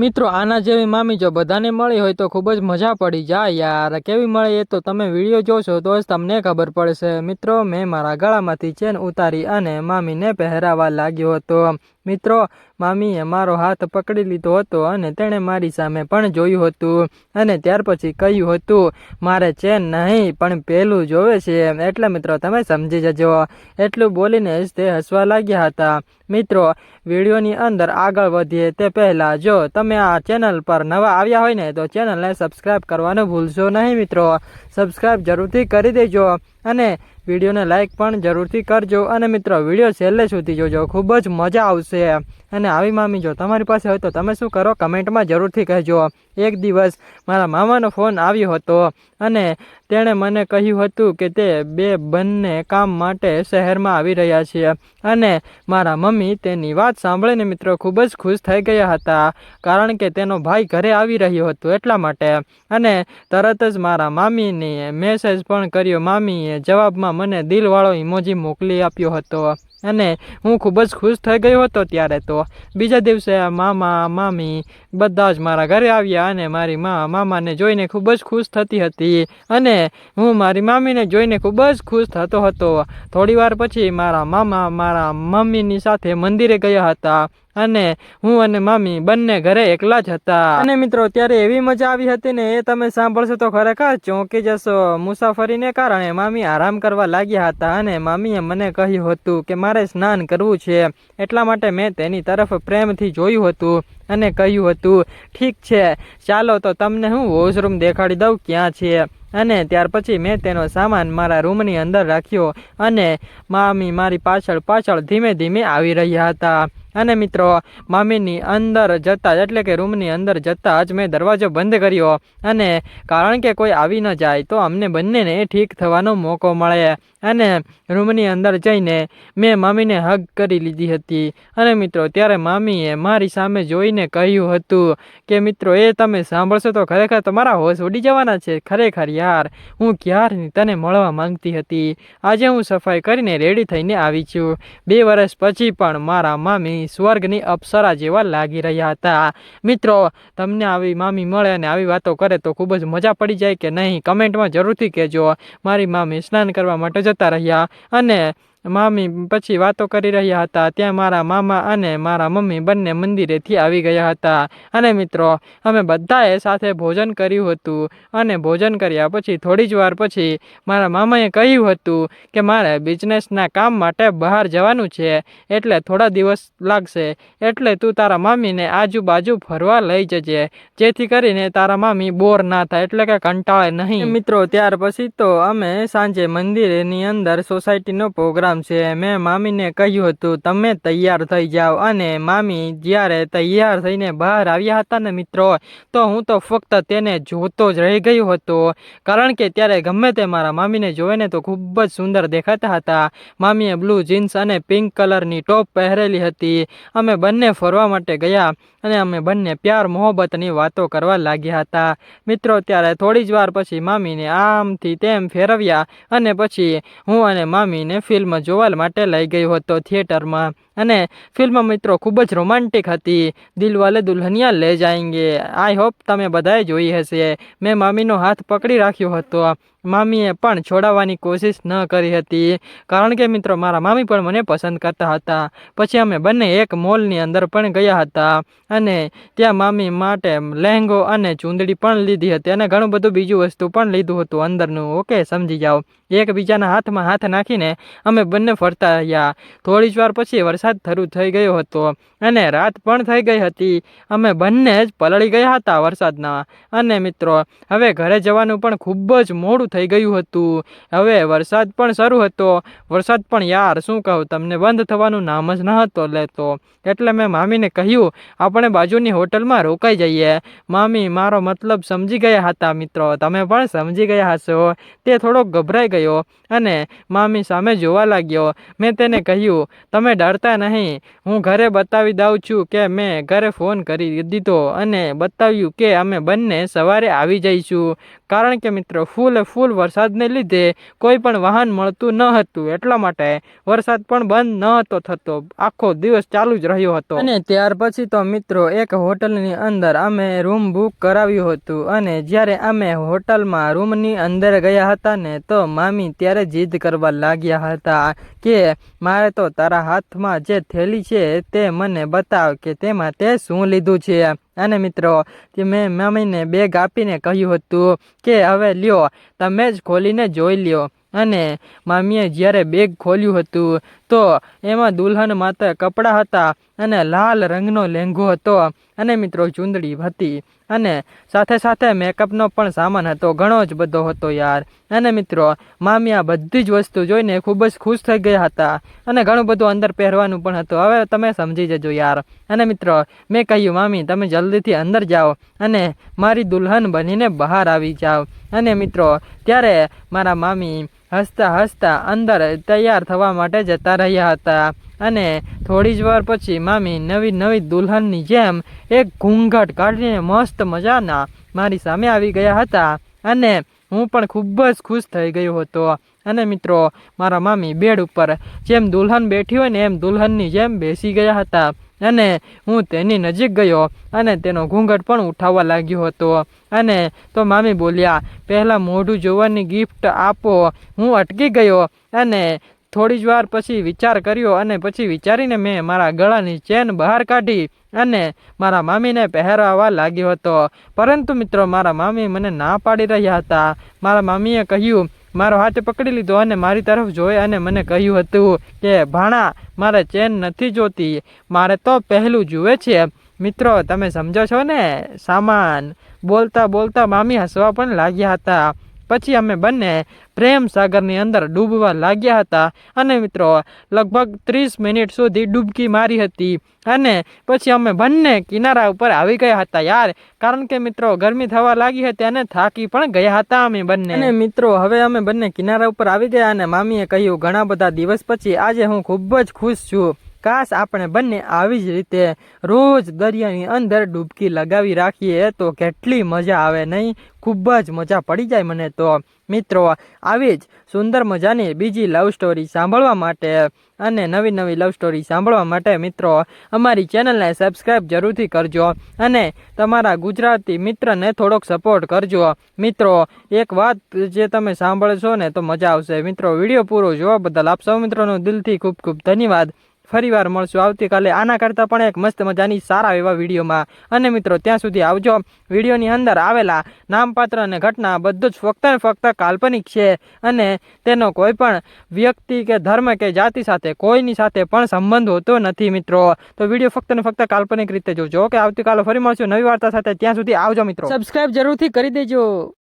મિત્રો, આના જેવી મામી જો બધાને મળી હોય તો ખૂબ જ મજા પડી જાય યાર. કેવી મળે એ તો તમે વીડિયો જોશો તો જ તમને ખબર પડશે. મિત્રો, મેં મારા ગળામાંથી ચેન ઉતારી અને મામીને પહેરાવા લાગ્યો હતો. મિત્રો, મામીએ મારો હાથ પકડી લીધો હતો અને તેણે મારી સામે પણ જોયું હતું અને ત્યાર પછી કહ્યું હતું, મારે ચેન નહીં, પણ પહેલું જોવે છે. એટલે મિત્રો, તમે સમજી જજો. એટલું બોલીને જ તે હસવા લાગ્યા હતા. મિત્રો, વિડીયોની અંદર આગળ વધીએ તે પહેલાં જો તમે આ ચેનલ પર નવા આવ્યા હોય ને તો ચેનલને સબસ્ક્રાઈબ કરવાનું ભૂલશો નહીં મિત્રો. સબસ્ક્રાઈબ જરૂરથી કરી દેજો. અને વિડીયોને લાઇક પણ જરૂરથી કરજો. અને મિત્રો, વીડિયો છેલ્લે સુધી જોજો. ખૂબ જ મજા આવશે. અને આવી મામી જો તમારી પાસે હોય તો તમે શું કરો? કમેન્ટમાં જરૂરથી કહેજો. એક દિવસ મારા મામાનો ફોન આવ્યો હતો અને તેણે મને કહ્યું હતું કે તે બે બંને કામ માટે શહેરમાં આવી રહ્યા છે. અને મારા મમ્મી તેની વાત સાંભળીને મિત્રો ખૂબ જ ખુશ થઈ ગયા હતા, કારણ કે તેનો ભાઈ ઘરે આવી રહ્યો હતો એટલા માટે. અને તરત જ મારા મામીને મેસેજ પણ કર્યો, મામીએ જવાબમાં મને દિલવાળો ઇમોજી મોકલી આપ્યો હતો. અને હું ખૂબ જ ખુશ થઈ ગયો હતો ત્યારે તો. બીજા દિવસે મામા, મામી બધા જ મારા ઘરે આવ્યા અને મારી મા મામાને જોઈને ખૂબ જ ખુશ થતી હતી. અને હું મારી મામીને જોઈને ખૂબ જ ખુશ થતો હતો. થોડી વાર પછી મારા મામા મારા મમ્મીની સાથે મંદિરે ગયા હતા. અને હું અને મામી બંને ઘરે એકલા જ હતા. અને મિત્રો ત્યારે એવી મજા આવી હતી ને, એ તમે સાંભળશો તો ખરેખર ચોંકી જશો. મુસાફરીને કારણે મામી આરામ કરવા લાગ્યા હતા અને મામીએ મને કહ્યું હતું કે મારે સ્નાન કરવું છે. એટલા માટે મેં તેની તરફ પ્રેમથી જોયું હતું. અને કહ્યું હતું, ઠીક છે, ચાલો તો તમને હું વોશરૂમ દેખાડી દઉં ક્યાં છે? અને ત્યાર પછી મેં તેનો સામાન મારા રૂમની અંદર રાખ્યો અને મામી મારી પાછળ પાછળ ધીમે ધીમે આવી રહ્યા હતા. અને મિત્રો, મામીની અંદર જતાં એટલે કે રૂમની અંદર જતાં જ મેં દરવાજો બંધ કર્યો. અને કારણ કે કોઈ આવી ન જાય, તો અમને બંનેને ઠીક થવાનો મોકો મળે. અને રૂમની અંદર જઈને મેં મામીને હગ કરી લીધી હતી. અને મિત્રો, ત્યારે મામીએ મારી સામે જોઈને કહ્યું હતું કે, મિત્રો, એ તમે સાંભળશો તો ખરેખર તમારા હોશ ઉડી જવાના છે. ખરેખર યાર, હું ક્યારની તને મળવા માંગતી હતી? આજે હું સફાઈ કરીને રેડી થઈને આવી છું. બે વર્ષ પછી પણ મારા મામી સ્વર્ગની અપ્સરા જેવા લાગી રહ્યા હતા. મિત્રો, તમને આવી મામી મળે અને આવી વાતો કરે તો ખૂબ જ મજા પડી જાય કે નહીં? કમેન્ટમાં જરૂરથી કહેજો. મારી મામી સ્નાન કરવા માટે જતા રહ્યા અને મામી પછી વાતો કરી રહ્યા હતા. ત્યાં મારા મામા અને મારા મમ્મી બંને મંદિરેથી આવી ગયા હતા. અને મિત્રો, અમે બધાએ સાથે ભોજન કર્યું હતું. અને ભોજન કર્યા પછી થોડી જ વાર પછી મારા મામાએ કહ્યું હતું કે મારે બિઝનેસના કામ માટે બહાર જવાનું છે. એટલે થોડા દિવસ લાગશે. એટલે તું તારા મામીને આજુબાજુ ફરવા લઈ જજે. જેથી કરીને તારા મામી બોર ના થાય, એટલે કે કંટાળે નહીં. મિત્રો, ત્યાર પછી તો અમે સાંજે મંદિરની અંદર સોસાયટીનો પ્રોગ્રામ પ્રોગ્રામ છે. મેં મામીને કહ્યું હતું, તમે તૈયાર થઈ જાઓ. અને મામી જ્યારે તૈયાર થઈને બહાર આવ્યા હતા ને મિત્રો, તો હું તો ફક્ત તેને જોતો જ રહી ગયો હતો. કારણ કે ત્યારે ગમે તે મારા મામીને જોઈને તો ખૂબ જ સુંદર દેખાતા હતા. મામીએ બ્લુ જીન્સ અને પિંક કલરની ટોપ પહેરેલી હતી. અમે બંને ફરવા માટે ગયા. અને અમે બંને પ્યાર મોહબ્બતની વાતો કરવા લાગ્યા હતા. મિત્રો, ત્યારે થોડી જ વાર પછી મામીને આમથી તેમ ફેરવ્યા અને પછી હું અને મામીને ફિલ્મ જોવા માટે લઈ ગયો હતો થિયેટરમાં. અને ફિલ્મ મિત્રો ખૂબ જ રોમાન્ટિક હતી. દિલવાલે દુલ્હનિયા લે જાયંગે. આઈ હોપ તમે બધાએ જોઈ હશે. મેં મામીનો હાથ પકડી રાખ્યો હતો. મામીએ પણ છોડાવવાની કોશિશ ન કરી હતી. કારણ કે મિત્રો, મારા મામી પણ મને પસંદ કરતા હતા. પછી અમે બંને એક મોલની અંદર પણ ગયા હતા. અને ત્યાં મામી માટે લહેંગો અને ચૂંદડી પણ લીધી હતી અને ઘણું બધું બીજું વસ્તુ પણ લીધું હતું અંદરનું. ઓકે, સમજી જાઓ. એકબીજાના હાથમાં હાથ નાખીને અમે બંને ફરતા રહ્યા. થોડી જ વાર પછી વરસાદ શરૂ થઈ ગયો હતો અને રાત પણ થઈ ગઈ હતી. અમે બંને જ પલળી ગયા હતા વરસાદના. અને મિત્રો, હવે ઘરે જવાનું પણ ખૂબ જ મોડું થઈ ગયું હતું. હવે વરસાદ પણ શરૂ હતો. વરસાદ પણ યાર, શું કહું, તમને બંધ થવાનું નામ જ ન હતો લેતો. એટલે મેં મામીને કહ્યું, આપણે બાજુની હોટલમાં રોકાઈ જઈએ. મામી, મારો મતલબ સમજી ગયા હતા મિત્રો, તમે પણ સમજી ગયા હશો. તે થોડોક ગભરાઈ ગયો અને મામી સામે જોવા લાગ્યો. મેં તેને કહ્યું, તમે ડરતા નહીં. હું ઘરે બતાવી દઉં છું કે મેં ઘરે ફોન કરી દીધો અને બતાવ્યું કે અમે બંને સવારે આવી જઈશું. કારણ કે મિત્રો, ફૂલે ફૂલ વરસાદને લીધે કોઈ પણ વાહન મળતું ન હતું. એટલા માટે વરસાદ પણ બંધ ન હતો થતો. આખો દિવસ ચાલુ જ રહ્યો હતો. અને ત્યાર પછી તો મિત્રો, એક હોટલની અંદર અમે રૂમ બુક કરાવ્યું હતું. અને જ્યારે અમે હોટલમાં રૂમની અંદર ગયા હતા ને, તો મામી ત્યારે જીદ કરવા લાગ્યા હતા કે મારે તો તારા હાથમાં જે થેલી છે તે મને બતાવ કે તેમાં તે શું લીધું છે. અને મિત્રો તે મેં મામીને બેગ આપીને કહ્યું હતું કે, હવે લ્યો, તમે જ ખોલીને જોઈ લ્યો. અને મામીએ જ્યારે બેગ ખોલ્યું હતું તો એમાં દુલ્હન માત્ર કપડાં હતા અને લાલ રંગનો લેંઘો હતો. અને મિત્રો ચૂંદડી હતી. અને સાથે સાથે મેકઅપનો પણ સામાન હતો. ઘણો જ બધો હતો યાર. અને મિત્રો, મામી આ બધી જ વસ્તુ જોઈને ખૂબ જ ખુશ થઈ ગયા હતા. અને ઘણું બધું અંદર પહેરવાનું પણ હતું. હવે તમે સમજી જજો યાર. અને મિત્રો, મેં કહ્યું, મામી, તમે જલ્દીથી અંદર જાઓ અને મારી દુલ્હન બનીને બહાર આવી જાઓ. અને મિત્રો, ત્યારે મારા મામી હસતા હસતા અંદર તૈયાર થવા માટે જતા રહ્યા હતા. અને થોડી જ વાર પછી મામી નવી નવી દુલ્હનની જેમ એક ઘૂંઘટ કાઢીને મસ્ત મજાના મારી સામે આવી ગયા હતા. અને હું પણ ખૂબ જ ખુશ થઈ ગયો હતો. અને મિત્રો, મારા મામી બેડ ઉપર જેમ દુલ્હન બેઠી હોય ને એમ દુલ્હનની જેમ બેસી ગયા હતા. અને હું તેની નજીક ગયો અને તેનો ઘૂંઘટ પણ ઉઠાવવા લાગ્યો હતો. અને તો મામી બોલ્યા, પહેલાં મોઢું જોવાની ગિફ્ટ આપો. હું અટકી ગયો અને થોડી જ વાર પછી વિચાર કર્યો અને પછી વિચારીને મેં મારા ગળાની ચેન બહાર કાઢી અને મારા મામીને પહેરાવવા લાગ્યો હતો. પરંતુ મિત્રો, મારા મામી મને ના પાડી રહ્યા હતા. મારા મામીએ કહ્યું મારો હાથ પકડી લીધો અને મારી તરફ જોઈ અને મને કહ્યું હતું કે, ભાણા, મારે ચેન નથી જોતી. મારે તો પહેલું જુએ છે. મિત્રો, તમે સમજો છો ને? સામાન. બોલતા બોલતા મામી હસવા પણ લાગ્યા હતા. પછી અમે બંને પ્રેમ સાગરની અંદર ડૂબવા લાગ્યા હતા. અને મિત્રો, લગભગ ત્રીસ મિનિટ સુધી ડૂબકી મારી હતી. અને પછી અમે બંને કિનારા ઉપર આવી ગયા હતા યાર. કારણ કે મિત્રો, ગરમી થવા લાગી હતી અને થાકી પણ ગયા હતા અમે બંને. અને મિત્રો, હવે અમે બંને કિનારા ઉપર આવી ગયા અને મામીએ કહ્યું, ઘણા બધા દિવસ પછી આજે હું ખૂબ જ ખુશ છું. કાશ આપણે બંને આવી જ રીતે રોજ દરિયાની અંદર ડૂબકી લગાવી રાખીએ તો કેટલી મજા આવે નહીં? ખૂબ જ મજા પડી જાય મને તો. મિત્રો, આવી જ સુંદર મજાની બીજી લવ સ્ટોરી સાંભળવા માટે અને નવી નવી લવ સ્ટોરી સાંભળવા માટે મિત્રો, અમારી ચેનલને સબસ્ક્રાઈબ જરૂરથી કરજો અને તમારા ગુજરાતી મિત્રને થોડોક સપોર્ટ કરજો. મિત્રો, એક વાત જે તમે સાંભળશો ને તો મજા આવશે. મિત્રો, વીડિયો પૂરો જોવા બદલ આપ સૌ મિત્રોનો દિલથી ખૂબ ખૂબ ધન્યવાદ. ફરીવાર મળશું. આવતીકાલે આના કરતાં પણ એક મસ્ત મજાની સારા એવા વિડીયોમાં. અને મિત્રો, ત્યાં સુધી આવજો. વિડીયોની અંદર આવેલા નામપાત્ર અને ઘટના બધું જ ફક્ત ને ફક્ત કાલ્પનિક છે. અને તેનો કોઈ પણ વ્યક્તિ કે ધર્મ કે જાતિ સાથે, કોઈની સાથે પણ સંબંધ હોતો નથી, મિત્રો. તો વીડિયો ફક્ત ને ફક્ત કાલ્પનિક રીતે જોજો. કે આવતીકાલે ફરી મળશું નવી વાર્તા સાથે. ત્યાં સુધી આવજો, મિત્રો. સબસ્ક્રાઇબ જરૂરથી કરી દેજો.